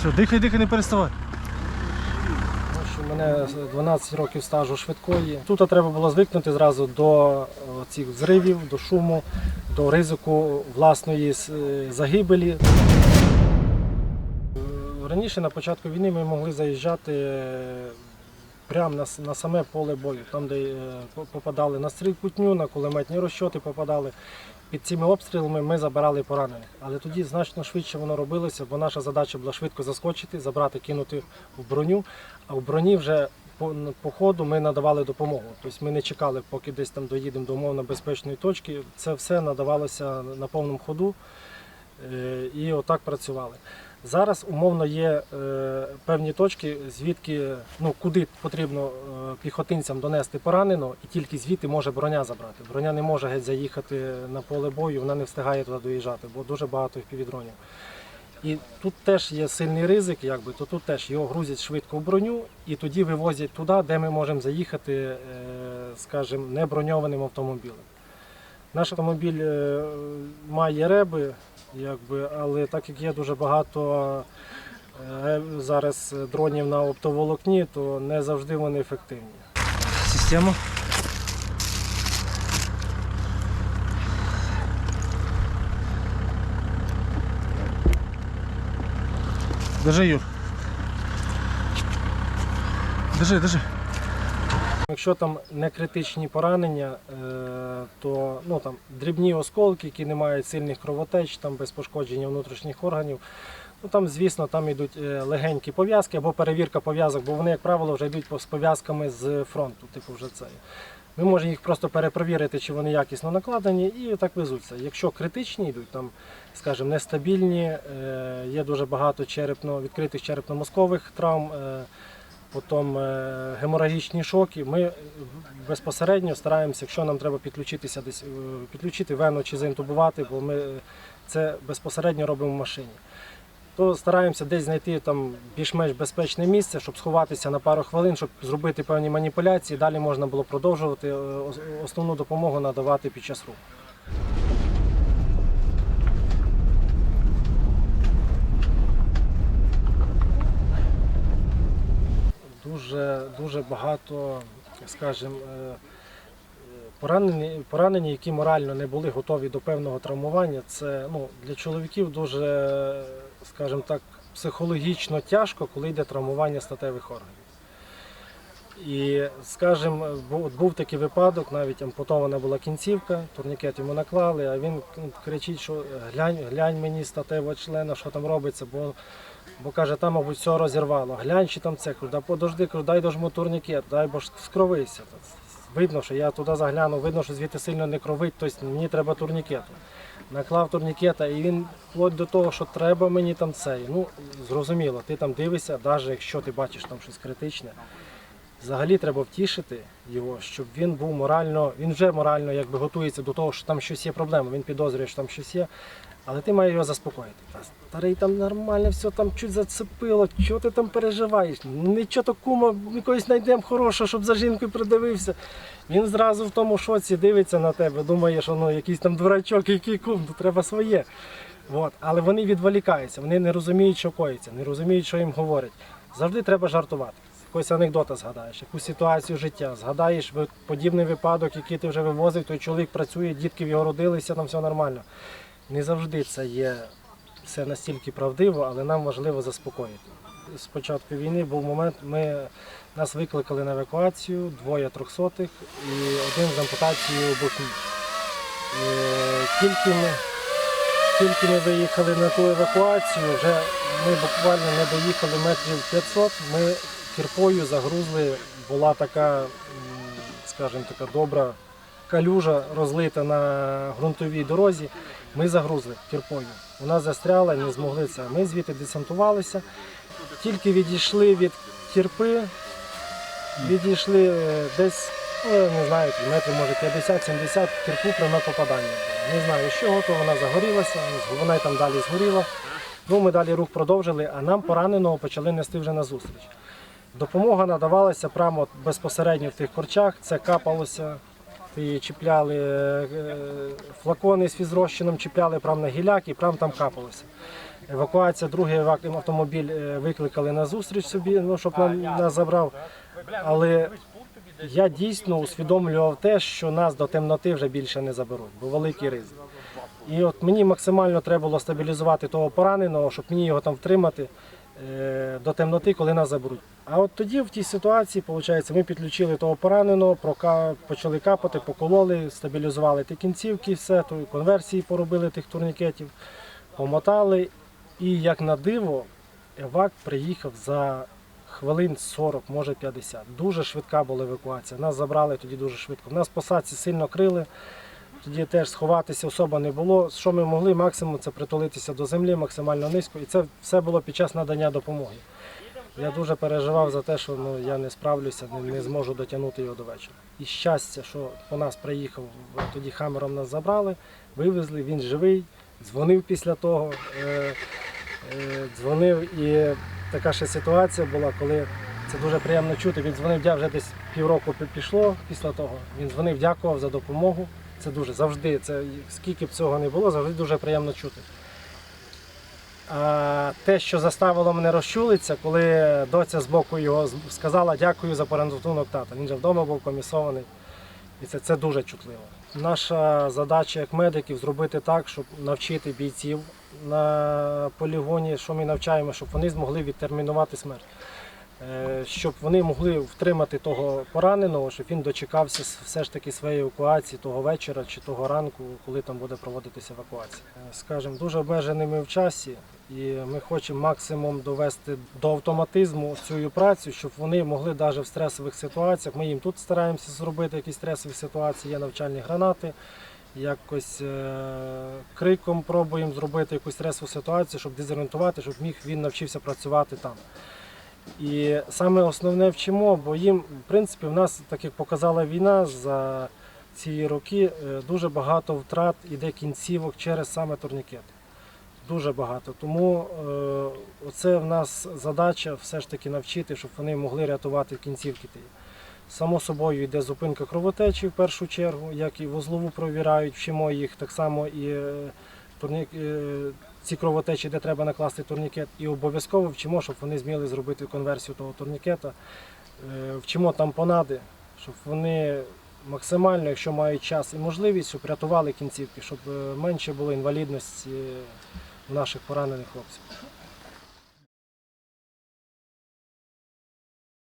Все, дихай, дихай, не переставай. У мене 12 років стажу швидкої. Тут треба було звикнути зразу до е, цих зривів, до шуму, до ризику власної е, загибелі. Раніше на початку війни ми могли заїжджати е, прямо на, на саме поле бою, там, де е, попадали на стрілкутню, на кулеметні розчоти попадали. Під цими обстрілами ми забирали поранених. Але тоді значно швидше воно робилося, бо наша задача була швидко заскочити, забрати, кинути в броню. А в броні вже по, по ходу ми надавали допомогу. Тобто ми не чекали, поки десь там доїдемо до умовно безпечної точки. Це все надавалося на повному ходу е, і отак працювали. Зараз умовно є е, певні точки, звідки ну куди потрібно е, піхотинцям донести пораненого, і тільки звідти може броня забрати. Броня не може геть заїхати на поле бою, вона не встигає туди доїжджати, бо дуже багато півдронів. І тут теж є сильний ризик, якби то тут теж його грузять швидко в броню і тоді вивозять туди, де ми можемо заїхати, е, скажімо, неброньованим автомобілем. Наш автомобіль е, має реби, якби, але так як є дуже багато е, зараз дронів на оптоволокні, то не завжди вони ефективні. Система. Держи, Юр. Держи, держи. Якщо там не критичні поранення, е, то ну, там, дрібні осколки, які не мають сильних кровотеч, там, без пошкодження внутрішніх органів, ну, там, звісно, там йдуть е, легенькі пов'язки або перевірка пов'язок, бо вони, як правило, вже йдуть з пов'язками з фронту. Типу вже це. Ми можемо їх просто перепровірити, чи вони якісно накладені, і так везуться. Якщо критичні йдуть, там, скажімо, нестабільні, е, є дуже багато черепно, відкритих черепно-мозкових травм. Потім е, геморагічні шоки. Ми безпосередньо стараємося, якщо нам треба підключитися десь, е, підключити вену чи заінтубувати, бо ми е, це безпосередньо робимо в машині. То стараємося десь знайти там більш-менш безпечне місце, щоб сховатися на пару хвилин, щоб зробити певні маніпуляції. Далі можна було продовжувати основну допомогу надавати під час руху. Дуже, багато, скажімо, е, поранені, поранені, які морально не були готові до певного травмування. Це ну, для чоловіків дуже, скажімо так, психологічно тяжко, коли йде травмування статевих органів. І, скажімо, був, був такий випадок, навіть ампутована була кінцівка, турнікет йому наклали, а він кричить, що глянь, глянь мені статевого члена, що там робиться, бо Бо каже, там, мабуть, все розірвало. Глянь, чи там це, кажу, да подожди, кажу, дай дожму турнікет, дай бо ж скровися. Видно, що я туди заглянув, видно, що звідти сильно не кровить, тобто мені треба турнікету. Наклав турнікета, і він вплоть до того, що треба мені там цей. Ну, зрозуміло, ти там дивишся, навіть якщо ти бачиш там щось критичне, взагалі треба втішити його, щоб він був морально, він вже морально якби готується до того, що там щось є проблема, він підозрює, що там щось є. Але ти маєш його заспокоїти. Старий там нормально, все там чуть зацепило, чого ти там переживаєш? Нічого то кума, якогось знайдемо хорошого, щоб за жінкою придивився. Він зразу в тому шоці дивиться на тебе, думає, що ну, якийсь там дурачок, який кум, то треба своє. От. Але вони відволікаються, вони не розуміють, що коїться, не розуміють, що їм говорять. Завжди треба жартувати. Якогось анекдота згадаєш, якусь ситуацію життя, згадаєш подібний випадок, який ти вже вивозив, той чоловік працює, дітки в його родилися, там все нормально. Не завжди це є все настільки правдиво, але нам важливо заспокоїти. З початку війни був момент, ми, нас викликали на евакуацію, двоє трьохсотих і один з ампутацією боків. Е, Тільки ми, тільки ми виїхали на ту евакуацію, вже ми буквально не доїхали метрів 500, ми кірпою загрузли, була така, скажімо, така добра калюжа розлита на ґрунтовій дорозі. Ми загрузли кірпою. Вона застряла, не змогли це. Ми звідти десантувалися, тільки відійшли від кірпи, відійшли е, десь, ну, не знаю, метрів може 50-70 кірпу пряме попадання. Не знаю, з чого, то вона загорілася, вона й там далі згоріла. Ну, ми далі рух продовжили, а нам пораненого почали нести вже на зустріч. Допомога надавалася прямо безпосередньо в тих корчах, це капалося. І чіпляли е, флакони з фізрозчином, чіпляли прямо на гіляк і прямо там капалося. евакуація, другий автомобіль е, викликали на зустріч собі, ну, щоб нам, нас забрав. Але я дійсно усвідомлював те, що нас до темноти вже більше не заберуть, бо великий ризик. І от мені максимально треба було стабілізувати того пораненого, щоб мені його там втримати е, до темноти, коли нас заберуть. А от тоді в тій ситуації, виходить, ми підключили того пораненого, почали капати, покололи, стабілізували ті кінцівки, все, то конверсії поробили тих турнікетів, помотали. І як на диво, евак приїхав за хвилин 40, може 50. Дуже швидка була евакуація. Нас забрали тоді дуже швидко. Нас посадці сильно крили. Тоді теж сховатися особа не було. Що ми могли, максимум це притулитися до землі максимально низько. І це все було під час надання допомоги. Я дуже переживав за те, що ну, я не справлюся, не, не зможу дотягнути його до вечора. І щастя, що по нас приїхав, тоді хамером нас забрали, вивезли, він живий, дзвонив після того. Е, е, дзвонив і така ще ситуація була, коли це дуже приємно чути. Він дзвонив, я вже десь півроку пі- пішло після того. Він дзвонив, дякував за допомогу. Це дуже завжди, це скільки б цього не було, завжди дуже приємно чути. А те, що заставило мене розчулитися, коли доця з боку його сказала дякую за порятунок тата. Він же вдома був комісований. І це, це дуже чутливо. Наша задача як медиків зробити так, щоб навчити бійців на полігоні, що ми навчаємо, щоб вони змогли відтермінувати смерть. Е, Щоб вони могли втримати того пораненого, щоб він дочекався все ж таки своєї евакуації того вечора чи того ранку, коли там буде проводитися евакуація. Е, Скажімо, дуже обмеженими в часі, і ми хочемо максимум довести до автоматизму цю працю, щоб вони могли навіть в стресових ситуаціях. Ми їм тут стараємося зробити якісь стресові ситуації, є навчальні гранати. Якось е, криком пробуємо зробити якусь стресову ситуацію, щоб дезорієнтувати, щоб міг він навчився працювати там. І саме основне вчимо, бо їм, в принципі, в нас, так як показала війна, за ці роки е, дуже багато втрат іде кінцівок через саме турнікети. Дуже багато. Тому е, оце в нас задача все ж таки навчити, щоб вони могли рятувати кінцівки. Само собою йде зупинка кровотечі в першу чергу, як і вузлову провірають, вчимо їх так само і е, турні... е, ці кровотечі, де треба накласти турнікет, і обов'язково вчимо, щоб вони зміли зробити конверсію того турнікета. вчимо Вчимо тампонади, щоб вони максимально, якщо мають час і можливість, щоб кінцівки, щоб е, менше було інвалідності в наших поранених хлопців.